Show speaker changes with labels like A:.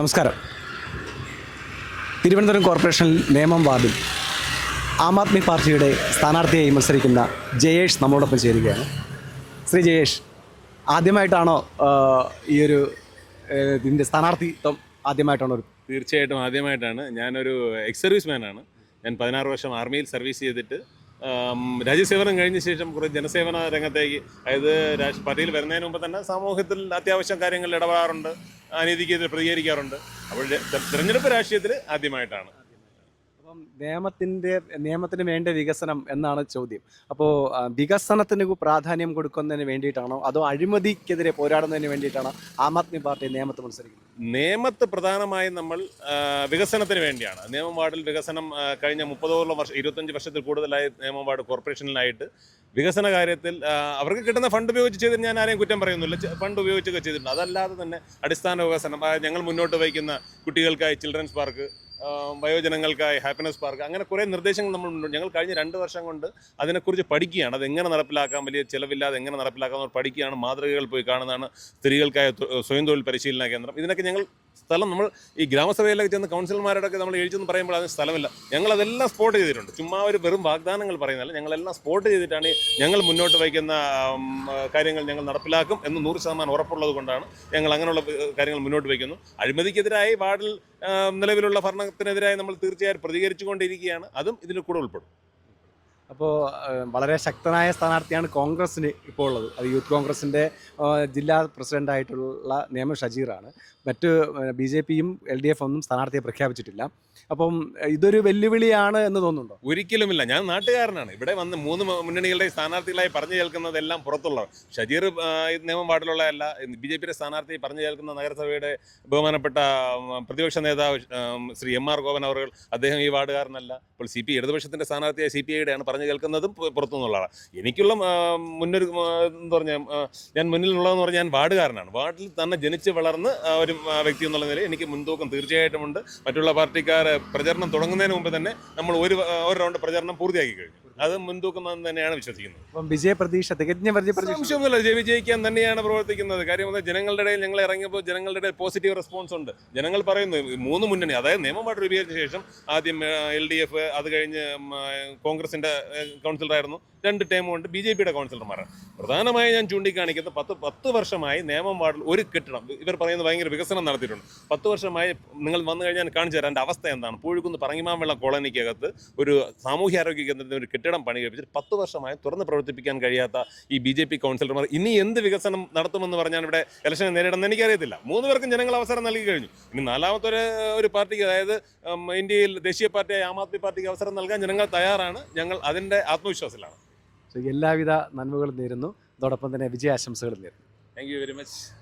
A: നമസ്കാരം. തിരുവനന്തപുരം കോർപ്പറേഷനിൽ നേമം വാർഡിൽ ആം ആദ്മി പാർട്ടിയുടെ സ്ഥാനാർത്ഥിയായി മത്സരിക്കുന്ന ജയേഷ് നമ്മളോടൊപ്പം ചേരുകയാണ്. ശ്രീ ജയേഷ് ആദ്യമായിട്ടാണോ ഈ ഒരു ഇതിന്റെ സ്ഥാനാർത്ഥിത്വം ആദ്യമായിട്ടാണോ ഒരു
B: തീർച്ചയായിട്ടും ആദ്യമായിട്ടാണ്. ഞാനൊരു എക്സ് സർവീസ് മാനാണ് ഞാൻ പതിനാറ് വർഷം ആർമിയിൽ സർവീസ് ചെയ്തിട്ട് രാജ്യസേവനം കഴിഞ്ഞ ശേഷം കുറേ ജനസേവന രംഗത്തേക്ക് അതായത് രാജ് പാർട്ടിയിൽ വരുന്നതിന് മുമ്പ് തന്നെ സമൂഹത്തിൽ അത്യാവശ്യം കാര്യങ്ങളിൽ ഇടപെടാറുണ്ട് അനീതിക്കെതിരെ പ്രതികരിക്കാറുണ്ട്. അപ്പോൾ തെരഞ്ഞെടുപ്പ് രാഷ്ട്രീയത്തിൽ ആദ്യമായിട്ടാണ്.
A: അപ്പം നിയമത്തിന്റെ നിയമത്തിന് വേണ്ട വികസനം എന്നാണ് ചോദ്യം. അപ്പോൾ വികസനത്തിന് പ്രാധാന്യം കൊടുക്കുന്നതിന് വേണ്ടിയിട്ടാണോ? അതോ അഴിമതിക്കെതിരെ പോരാടുന്നതിന് വേണ്ടിയിട്ടാണോ ആം ആദ്മി പാർട്ടി നിയമത്തെ മത്സരിക്കുന്നത്?
B: നിയമത്ത് പ്രധാനമായും നമ്മൾ വികസനത്തിന് വേണ്ടിയാണ്. നിയമം വാർഡിൽ വികസനം കഴിഞ്ഞ മുപ്പതോളം വർഷം ഇരുപത്തഞ്ച് വർഷത്തിൽ കൂടുതലായി നിയമം വാർഡ് കോർപ്പറേഷനിലായിട്ട് വികസന കാര്യത്തിൽ അവർക്ക് കിട്ടുന്ന ഫണ്ട് ഉപയോഗിച്ച് ചെയ്തിട്ട് ഞാൻ ആരെയും കുറ്റം പറയുന്നില്ല. ഫണ്ട് ഉപയോഗിച്ചൊക്കെ ചെയ്തിട്ടുണ്ട്. അതല്ലാതെ തന്നെ അടിസ്ഥാന വികസനം ഞങ്ങൾ മുന്നോട്ട് വയ്ക്കുന്ന കുട്ടികൾക്കായി ചിൽഡ്രൻസ് പാർക്ക് വയോജനങ്ങൾക്കായി ഹാപ്പിനെസ് പാർക്ക് അങ്ങനെ കുറേ നിർദ്ദേശങ്ങൾ നമ്മൾ ഞങ്ങൾ കഴിഞ്ഞ രണ്ട് വർഷം കൊണ്ട് അതിനെക്കുറിച്ച് പഠിക്കുകയാണ്. അത് എങ്ങനെ നടപ്പിലാക്കാൻ വലിയ ചിലവില്ലാതെ എങ്ങനെ നടപ്പിലാക്കാൻ പഠിക്കുകയാണ്. മാതൃകകൾ പോയി കാണുന്നതാണ് സ്ത്രീകൾക്കായ സ്വയം തൊഴിൽ പരിശീലന കേന്ദ്രം. ഇതിനൊക്കെ ഞങ്ങൾ സ്ഥലം നമ്മൾ ഈ ഗ്രാമസഭയിലൊക്കെ ചെന്ന് കൗൺസിലർമാരോടൊക്കെ നമ്മൾ എഴുതിയെന്ന് പറയുമ്പോൾ അതിന് സ്ഥലമില്ല. ഞങ്ങൾ അതെല്ലാം സ്പോട്ട് ചെയ്തിട്ടുണ്ട്. ചുമ്മാ ഒരു വെറും വാഗ്ദാനങ്ങൾ പറയുന്നില്ല ഞങ്ങളെല്ലാം സ്പോട്ട് ചെയ്തിട്ടാണ് ഞങ്ങൾ മുന്നോട്ട് വയ്ക്കുന്ന കാര്യങ്ങൾ ഞങ്ങൾ നടപ്പിലാക്കും എന്ന് നൂറ് ശതമാനം ഉറപ്പുള്ളത് കൊണ്ടാണ് ഞങ്ങൾ അങ്ങനെയുള്ള കാര്യങ്ങൾ മുന്നോട്ട് വയ്ക്കുന്നു. അഴിമതിക്കെതിരായി വാർഡിൽ നിലവിലുള്ള നിലവിലുള്ള ഭരണത്തിനെതിരായി നമ്മൾ തീർച്ചയായും പ്രതികരിച്ചുകൊണ്ടിരിക്കുകയാണ്. അതും ഇതിൽ കൂടെ ഉൾപ്പെടും.
A: അപ്പോൾ വളരെ ശക്തനായ സ്ഥാനാർത്ഥിയാണ് കോൺഗ്രസ്സിന് ഇപ്പോൾ ഉള്ളത്. അത് യൂത്ത് കോൺഗ്രസിന്റെ ജില്ലാ പ്രസിഡന്റായിട്ടുള്ള നിയമ ഷജീറാണ്. മറ്റ് ബി ജെ പിയും എൽ ഡി എഫ് ഒന്നും സ്ഥാനാർത്ഥിയെ പ്രഖ്യാപിച്ചിട്ടില്ല. അപ്പം ഇതൊരു വെല്ലുവിളിയാണ് എന്ന് തോന്നുന്നുണ്ടോ?
B: ഒരിക്കലുമില്ല. ഞാൻ നാട്ടുകാരനാണ്. ഇവിടെ വന്ന് മൂന്ന് മുന്നണികളുടെ സ്ഥാനാർത്ഥികളായി പറഞ്ഞു കേൾക്കുന്നതെല്ലാം പുറത്തുള്ളവർ ഷജീർ നിയമം വാർഡിലുള്ള അല്ല ബി ജെ പിയുടെ സ്ഥാനാർത്ഥി പറഞ്ഞു കേൾക്കുന്ന നഗരസഭയുടെ ബഹുമാനപ്പെട്ട പ്രതിപക്ഷ നേതാവ് ശ്രീ എം ആർ ഗോപൻ അവർ അദ്ദേഹം ഈ വാർഡുകാരനല്ല. ഇപ്പോൾ സി പി ഇടതുപക്ഷത്തിന്റെ സ്ഥാനാർത്ഥിയായ സി പി ഐയുടെയാണ് പറഞ്ഞു കേൾക്കുന്നതും പു- പുറത്തുനിന്നുള്ളതാണ്. എനിക്കുള്ള മുന്നൊരു എന്ന് പറഞ്ഞാൽ പറഞ്ഞ ഞാൻ മുന്നിലുള്ളതെന്ന് പറഞ്ഞാൽ ഞാൻ വാർഡുകാരനാണ്. വാർഡിൽ തന്നെ ജനിച്ച് വളർന്ന് ഒരു വ്യക്തി എന്നുള്ള നിലയിൽ എനിക്ക് മുൻതൂക്കം തീർച്ചയായിട്ടും ഉണ്ട് മറ്റുള്ള പാർട്ടിക്കാർ പ്രചരണം തുടങ്ങുന്നതിന് മുമ്പ് തന്നെ നമ്മൾ ഒരു ഒരു റൗണ്ട് പ്രചരണം പൂർത്തിയാക്കി കഴിഞ്ഞു. അത് മുൻതൂക്കം എന്ന് തന്നെയാണ് വിശ്വസിക്കുന്നത്.
A: അപ്പം വിജയ പ്രതീക്ഷ തികഞ്ഞ വിജയ പ്രതീക്ഷ.
B: സംശയമൊന്നുമില്ല വിജയിക്കാൻ തന്നെയാണ് പ്രവർത്തിക്കുന്നത്. കാര്യം ജനങ്ങളുടെ ഇടയിൽ ഞങ്ങൾ ഇറങ്ങിയപ്പോൾ ജനങ്ങളുടെ ഇടയിൽ പോസിറ്റീവ് റെസ്പോൺസ് ഉണ്ട്. ജനങ്ങൾ പറയുന്നു മൂന്ന് മുന്നണി അതായത് നിയമമായിട്ട് രൂപീകരിച്ച ശേഷം ആദ്യം എൽ ഡി എഫ് അത് കഴിഞ്ഞ് കോൺഗ്രസിന്റെ കൗൺസിലറായിരുന്നു രണ്ട് ടൈം കൊണ്ട് ബി ജെ പിയുടെ കൗൺസിലർമാരാണ് പ്രധാനമായും ഞാൻ ചൂണ്ടിക്കാണിക്കുന്നത് പത്ത് പത്ത് വർഷമായി നേമം വാർഡിൽ ഒരു കെട്ടിടം ഇവർ പറയുന്നത് ഭയങ്കര വികസനം നടത്തിയിട്ടുണ്ട്. പത്ത് വർഷമായി നിങ്ങൾ വന്നു കഴിഞ്ഞാൽ കാണിച്ചു തരാം എന്റെ അവസ്ഥ എന്താണ്. പൂഴിക്കുന്ന് പറങ്ങിമാമ്പെള്ള കോളനിക്കകത്ത് ഒരു സാമൂഹ്യ ആരോഗ്യ കേന്ദ്രത്തിന് ഒരു കെട്ടിടം പണി കഴിപ്പിച്ചിട്ട് പത്ത് വർഷമായി തുറന്ന് പ്രവർത്തിപ്പിക്കാൻ കഴിയാത്ത ഈ ബി ജെ പി കൗൺസിലർമാർ ഇനി എന്ത് വികസനം നടത്തുമെന്ന് പറഞ്ഞാൽ ഇവിടെ ഇലക്ഷനെ നേരിടുന്ന എനിക്കറിയത്തില്ല. മൂന്ന് പേർക്കും ജനങ്ങൾ അവസരം നൽകി കഴിഞ്ഞു. ഇനി നാലാമത്തെ ഒരു പാർട്ടിക്ക് അതായത് ഇന്ത്യയിൽ ദേശീയ പാർട്ടിയായ ആം ആദ്മി പാർട്ടിക്ക് അവസരം നൽകാൻ ജനങ്ങൾ തയ്യാറാണ്. ഞങ്ങൾ അതിന്റെ ആത്മവിശ്വാസത്തിലാണ്.
A: So, എല്ലാവിധ നന്മകളും നേരുന്നു. അതോടൊപ്പം തന്നെ വിജയാശംസകളും നേരുന്നു.
B: Thank you very much